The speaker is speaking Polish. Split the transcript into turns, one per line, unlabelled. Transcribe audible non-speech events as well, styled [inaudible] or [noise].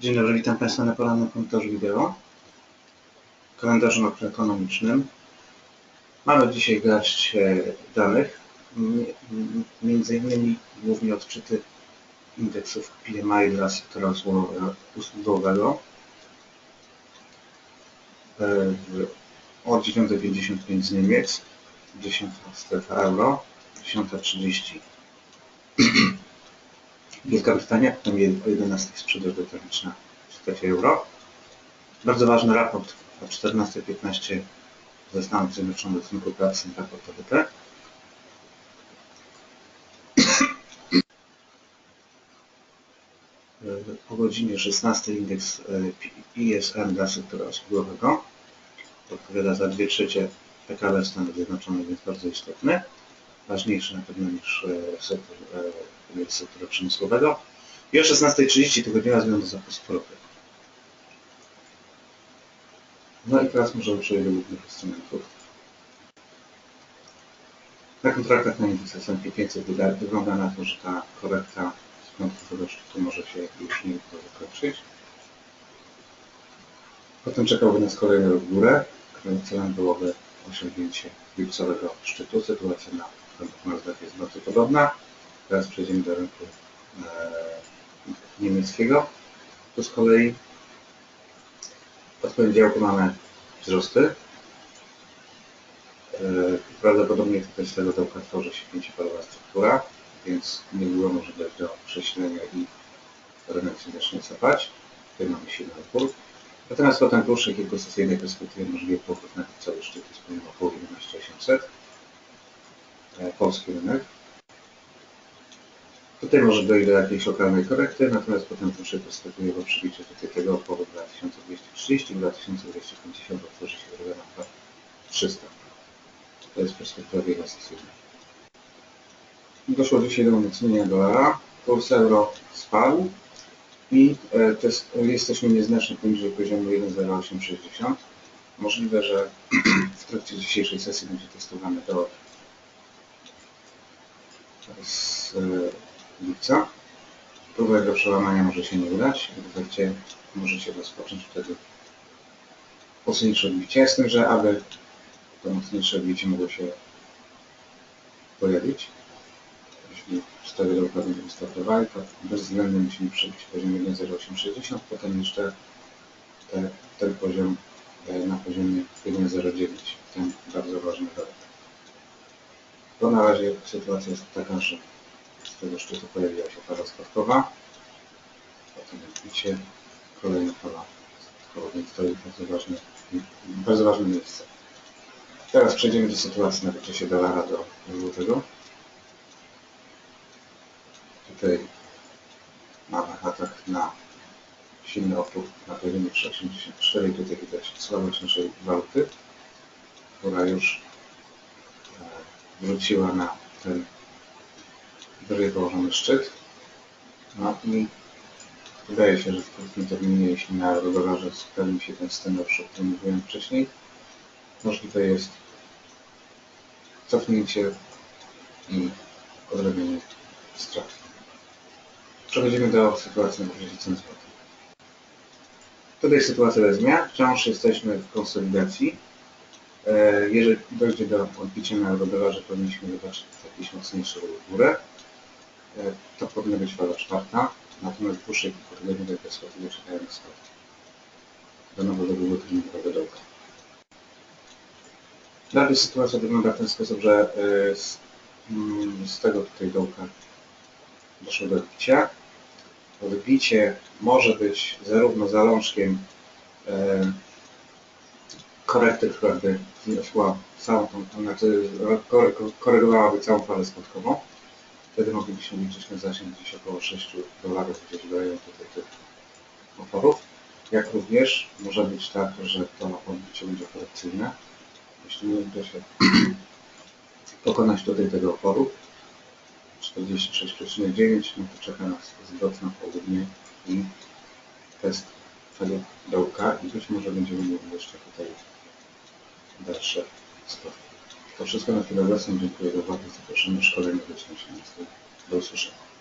Dzień dobry, witam Państwa na porannym komentarzu wideo. Kalendarzu makroekonomicznym. Mamy dzisiaj garść danych, między innymi głównie odczyty indeksów PMI dla sektora usługowego-. E, Od 9.55 z Niemiec, 10 strefa euro, 10.30 Wielka Brytania, je- o 11 sprzedaż detaliczna w strefie euro. Bardzo ważny raport o 14.15 ze Stanów Zjednoczonych z rynku pracy, raport ADP. O godzinie 16 indeks e, ISM dla sektora usługowego. Odpowiada za 2 trzecie PKB Stanów Zjednoczonych, więc bardzo istotny. Ważniejszy na pewno niż e, sektor, e, sektora przemysłowego. I o 16.30 tygodniowa zmiana zapasu ropy. No i teraz możemy przejść do głównych instrumentów. Na kontraktach na indeks S&P 500 wyda- wygląda na to, że ta korekta z piątkowego szczytu może się już nie zakończyć. Potem czekałby nas kolejny rok w górę, którym celem byłoby osiągnięcie lipcowego szczytu. Sytuacja na rynku Nasdaq jest bardzo podobna. Teraz przejdziemy do rynku e, niemieckiego. Tu z kolei od poniedziałku mamy wzrosty. E, Prawdopodobnie tutaj z tego dołka tworzy się pięcioparowa struktura, więc niedługo może dojść do przesilenia i rynek się zacznie cofać. Tutaj mamy silny opór. Natomiast potem w dłuższej kilkusesyjnej perspektywie możliwy powrót na cały szczyt jest pomimo około 11800. E, Polski rynek. Tutaj może dojść do jakiejś lokalnej korekty, natomiast potem w dłuższej perspektywie po przebiciu tutaj tego oporu 2230, 2250 otworzy się droga na 300. To jest perspektywa wielosesyjna. Doszło dzisiaj do umocnienia dolara, kurs euro spadł i to jest, jesteśmy nieznacznie poniżej poziomu 1,0860. Możliwe, że [clears throat] w trakcie dzisiejszej sesji będzie testowany dolar z lipca. Próba jego przełamania może się nie udać. W efekcie może się rozpocząć wtedy mocniejsze odbicie. Tym, że aby to mocniejsze odbicie mogło się pojawić, jeśli cztery dołka będą wystartowali, to bezwzględnie musimy przebić poziom 1,0860, potem jeszcze te, ten poziom na poziomie 1,09, ten bardzo ważny dołek. To na razie sytuacja jest taka, że z tego szczytu pojawiła się fala spadkowa, potem odbicie, kolejna fala spadkowa, więc to jest bardzo ważne, bardzo ważne miejsce. Teraz przejdziemy do sytuacji na wykresie dolara do złotego. Tutaj mamy atak na silny opór na poziomie 3,84 i tutaj widać słabość naszej waluty, która już e, wróciła na ten wyżej położony szczyt. No i wydaje się, że w krótkim terminie, jeśli na eurodolarze spełni się ten scenariusz, o którym mówiłem wcześniej, możliwe jest cofnięcie i odrobienie strat. Przechodzimy do sytuacji na poziomie cen złotych. Tutaj sytuacja bez zmian. Wciąż jesteśmy w konsolidacji. E, Jeżeli dojdzie do odbicia na eurodolarze, powinniśmy zobaczyć jakiś mocniejszy w górę. E, To powinna być fala czwarta. Natomiast w dłuższej kilkutygodniowej perspektywie czekają na spadek. Do nowego długoterminowego dołka. Dalej sytuacja wygląda w ten sposób, że e, z, mm, z tego tutaj dołka doszło do odbicia. Odbicie może być zarówno zalążkiem e, korekty, która by zniosła całą tą, to znaczy korygowałaby całą falę spadkową. Wtedy moglibyśmy liczyć na zasięg gdzieś około 6 dolarów, gdzieś rejonie tutaj tych oporów. Jak również może być tak, że to odbicie będzie korekcyjne. Jeśli nie uda się [clears throat] pokonać tutaj tego oporu 46,9, no to czeka nas zwrot na południe i test tego dołka i być może będziemy mieli jeszcze tutaj dalsze stopy. To wszystko na tyle obecnie. Dziękuję za uwagę. Zapraszam na szkolenie do 18. Do usłyszenia.